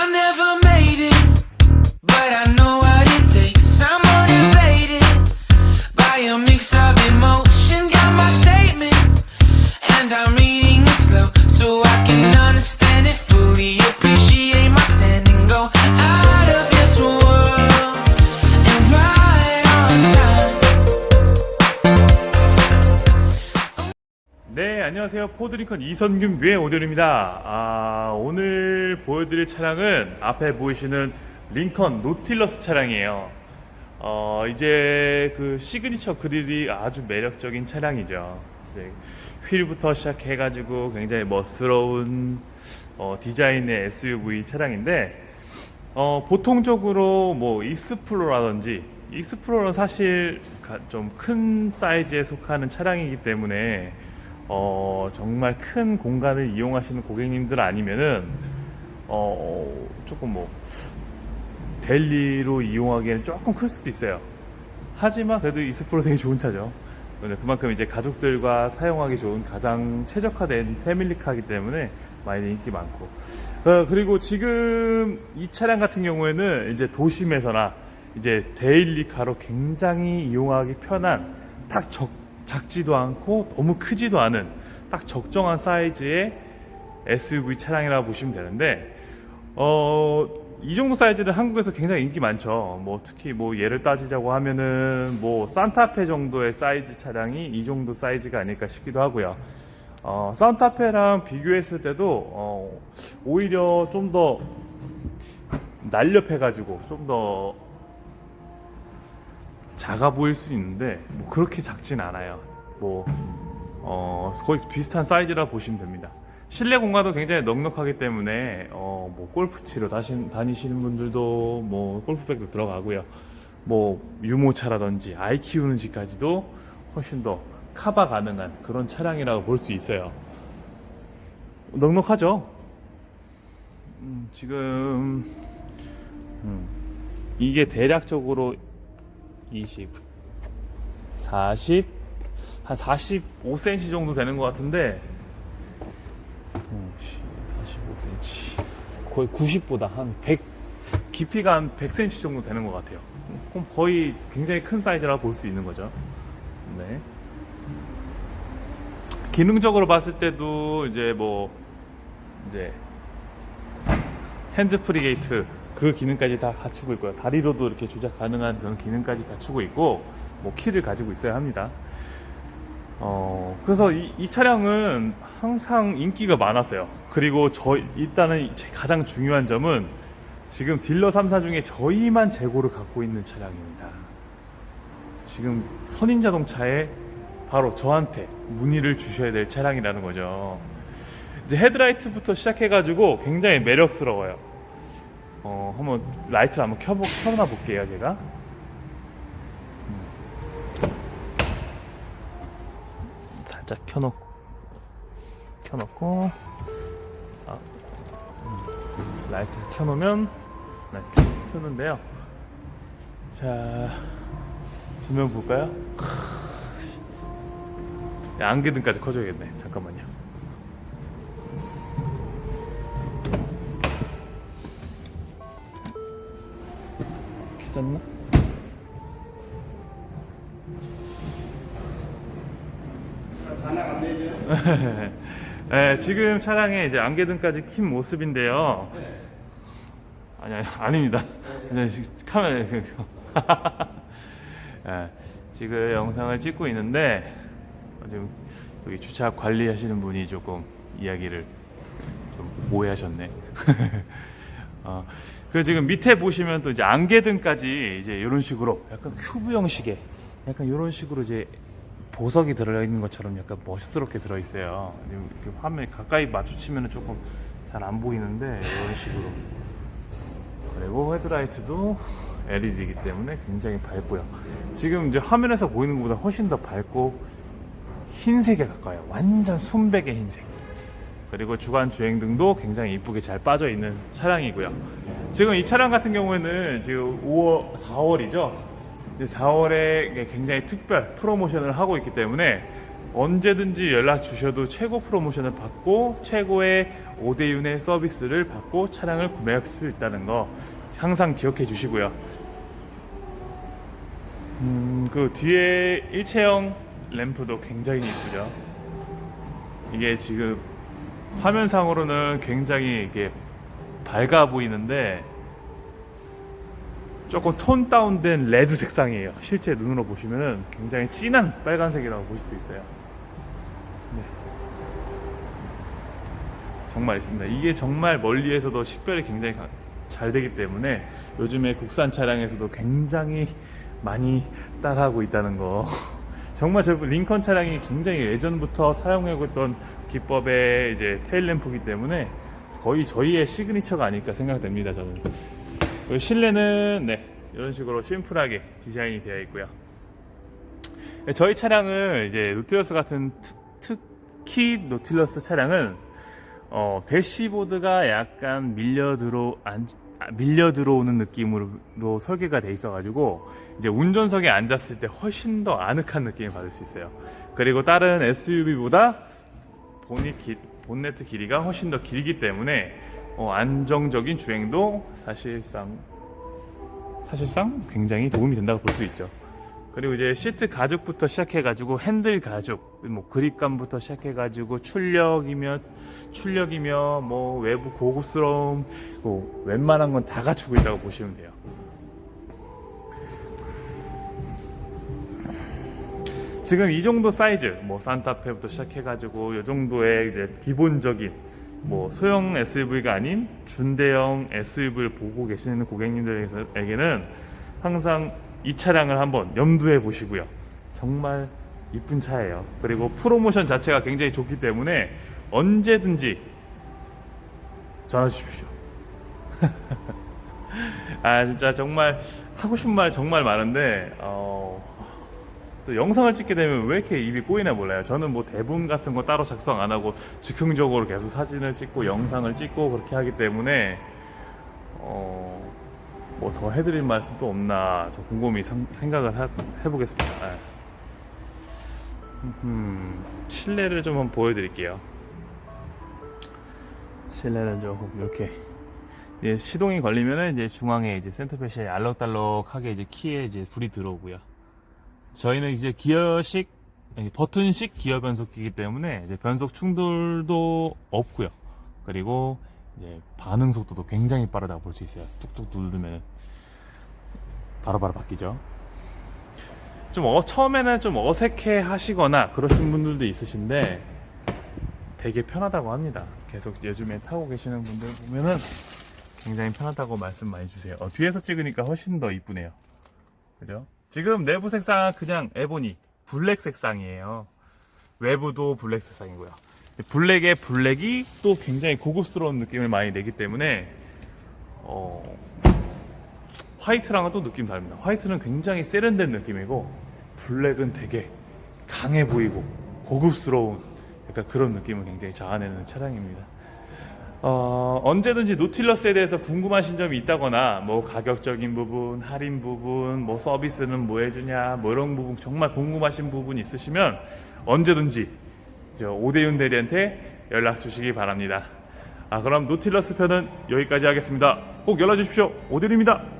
I never 안녕하세요. 포드링컨 이선균 뇌 오디오입니다. 아, 오늘 보여드릴 차량은 앞에 보이시는 링컨 노틸러스 차량이에요. 어, 이제 그 시그니처 그릴이 아주 매력적인 차량이죠. 이제 휠부터 시작해가지고 굉장히 멋스러운 어, 디자인의 SUV 차량인데, 어, 보통적으로 뭐 익스플로라든지 익스플로러는 사실 좀 큰 사이즈에 속하는 차량이기 때문에 어, 정말 큰 공간을 이용하시는 고객님들 아니면은 어, 조금 뭐 델리로 이용하기에는 조금 클 수도 있어요. 하지만 그래도 익스플로러 되게 좋은 차죠. 그만큼 이제 가족들과 사용하기 좋은 가장 최적화된 패밀리카이기 때문에 많이 인기 많고. 어, 그리고 지금 이 차량 같은 경우에는 이제 도심에서나 이제 데일리카로 굉장히 이용하기 편한 딱 적, 작지도 않고 너무 크지도 않은 딱 적정한 사이즈의 SUV 차량이라고 보시면 되는데 어, 이 정도 사이즈는 한국에서 굉장히 인기 많죠. 뭐 특히 뭐 예를 따지자고 하면은 뭐 산타페 정도의 사이즈 차량이 이 정도 사이즈가 아닐까 싶기도 하고요. 어, 산타페랑 비교했을 때도 어, 오히려 좀 더 날렵해가지고 좀더 작아 보일 수 있는데 뭐 그렇게 작진 않아요. 뭐 어, 거의 비슷한 사이즈라 보시면 됩니다. 실내 공간도 굉장히 넉넉하기 때문에 어, 뭐 골프 치러 다시, 다니시는 분들도 뭐 골프백도 들어가고요. 뭐 유모차라든지 아이 키우는 집까지도 훨씬 더 커버 가능한 그런 차량이라고 볼 수 있어요. 넉넉하죠? 음, 지금 음, 이게 대략적으로 20, 40, 한 45cm 정도 되는 것 같은데 어, 45cm 거의 90보다 한 100 깊이가 한 100cm 정도 되는 것 같아요. 그럼 거의 굉장히 큰 사이즈라 볼수 있는 거죠. 네. 기능적으로 봤을 때도 이제 뭐 이제 핸즈 프리 게이트 그 기능까지 다 갖추고 있고요. 다리로도 이렇게 조작 가능한 그런 기능까지 갖추고 있고 뭐 키를 가지고 있어야 합니다. 어, 그래서 이, 이 차량은 항상 인기가 많았어요. 그리고 저, 일단은 제 가장 중요한 점은 지금 딜러 3사 중에 저희만 재고를 갖고 있는 차량입니다. 지금 선인 자동차에 바로 저한테 문의를 주셔야 될 차량이라는 거죠. 이제 헤드라이트부터 시작해가지고 굉장히 매력스러워요. 어, 한번 라이트를 한번 켜보, 켜놔 볼게요, 제가. 살짝 켜놓고 켜놓고 아, 음, 라이트 켜놓으면 라이트 켜는데요. 자 조명 볼까요? 안개등까지 커져야겠네. 잠깐만요. 되죠? 네, 지금 차량에 이제 안개등까지 킨 모습인데요. 아니, 아니 아닙니다. 그냥 지- 카메라 네, 지금 영상을 찍고 있는데 어, 지금 여기 주차 관리하시는 분이 조금 이야기를 좀 오해하셨네. 어, 그 지금 밑에 보시면 또 이제 안개등까지 이제 이런 식으로 약간 큐브 형식의 약간 이런 식으로 이제 보석이 들어있는 것처럼 약간 멋스럽게 들어있어요. 이렇게 화면에 가까이 맞추치면 조금 잘 안 보이는데 이런 식으로. 그리고 헤드라이트도 LED이기 때문에 굉장히 밝고요. 지금 이제 화면에서 보이는 것보다 훨씬 더 밝고 흰색에 가까워요. 완전 순백의 흰색. 그리고 주간 주행 등도 굉장히 이쁘게 잘 빠져 있는 차량이고요. 지금 이 차량 같은 경우에는 지금 5월, 4월이죠. 4월에 굉장히 특별 프로모션을 하고 있기 때문에 언제든지 연락 주셔도 최고 프로모션을 받고 최고의 5대 윤의 서비스를 받고 차량을 구매할 수 있다는 거 항상 기억해 주시고요. 음, 그 뒤에 일체형 램프도 굉장히 이쁘죠. 이게 지금 화면상으로는 굉장히 이게 밝아 보이는데 조금 톤 다운된 레드 색상이에요. 실제 눈으로 보시면은 굉장히 진한 빨간색이라고 보실 수 있어요. 네. 정말 있습니다. 이게 정말 멀리에서도 식별이 굉장히 가- 잘 되기 때문에 요즘에 국산 차량에서도 굉장히 많이 따라하고 있다는 거. 정말 저 링컨 차량이 굉장히 예전부터 사용하고 있던 기법의 이제 테일 램프이기 때문에 거의 저희의 시그니처가 아닐까 생각됩니다. 저는. 그리고 실내는 네 이런 식으로 심플하게 디자인이 되어 있고요. 네, 저희 차량은 이제 노틸러스 같은 특, 특히 노틸러스 차량은 어, 대시보드가 약간 밀려 들어 안, 아, 밀려 들어오는 느낌으로 설계가 돼 있어가지고 이제 운전석에 앉았을 때 훨씬 더 아늑한 느낌을 받을 수 있어요. 그리고 다른 SUV보다 보니 기, 본네트 길이가 훨씬 더 길기 때문에 어, 안정적인 주행도 사실상 사실상 굉장히 도움이 된다고 볼 수 있죠. 그리고 이제 시트 가죽부터 시작해가지고 핸들 가죽, 뭐 그립감부터 시작해가지고 출력이며 출력이며 뭐 외부 고급스러움, 뭐 웬만한 건 다 갖추고 있다고 보시면 돼요. 지금 이 정도 사이즈, 뭐 산타페부터 시작해가지고 이 정도의 이제 기본적인 뭐 소형 SUV가 아닌 준대형 SUV를 보고 계시는 고객님들에게는 항상 이 차량을 한번 염두에 보시고요. 정말 이쁜 차예요. 그리고 프로모션 자체가 굉장히 좋기 때문에 언제든지 전화 주십시오. 아 진짜 정말 하고 싶은 말 정말 많은데 어, 또 영상을 찍게 되면 왜 이렇게 입이 꼬이나 몰라요. 저는 뭐 대본 같은 거 따로 작성 안 하고 즉흥적으로 계속 사진을 찍고 영상을 찍고 그렇게 하기 때문에 어, 뭐 더 해드릴 말씀도 없나 좀 곰곰이 상- 생각을 하- 해보겠습니다. 아. 음, 실내를 좀 한번 보여드릴게요. 실내는 조금 이렇게 예, 시동이 걸리면은 이제 중앙에 이제 센터페시에 알록달록하게 이제 키에 이제 불이 들어오고요. 저희는 이제 기어식 버튼식 기어 변속기이기 때문에 이제 변속 충돌도 없고요. 그리고 이제 반응 속도도 굉장히 빠르다고 볼 수 있어요. 뚝뚝 누르면 바로바로 바뀌죠. 좀 어, 처음에는 좀 어색해 하시거나 그러신 분들도 있으신데 되게 편하다고 합니다. 계속 요즘에 타고 계시는 분들 보면은 굉장히 편하다고 말씀 많이 주세요. 어, 뒤에서 찍으니까 훨씬 더 이쁘네요. 그죠? 지금 내부 색상은 그냥 에보니 블랙 색상이에요. 외부도 블랙 색상이고요. 블랙의 블랙이 또 굉장히 고급스러운 느낌을 많이 내기 때문에 어, 화이트랑은 또 느낌 다릅니다. 화이트는 굉장히 세련된 느낌이고 블랙은 되게 강해 보이고 고급스러운 약간 그런 느낌을 굉장히 자아내는 차량입니다. 어, 언제든지 노틸러스에 대해서 궁금하신 점이 있다거나 뭐 가격적인 부분, 할인 부분, 뭐 서비스는 뭐 해주냐, 뭐 이런 부분 정말 궁금하신 부분 있으시면 언제든지 저 오대윤 대리한테 연락 주시기 바랍니다. 아 그럼 노틸러스 편은 여기까지 하겠습니다. 꼭 연락 주십시오. 오대윤입니다.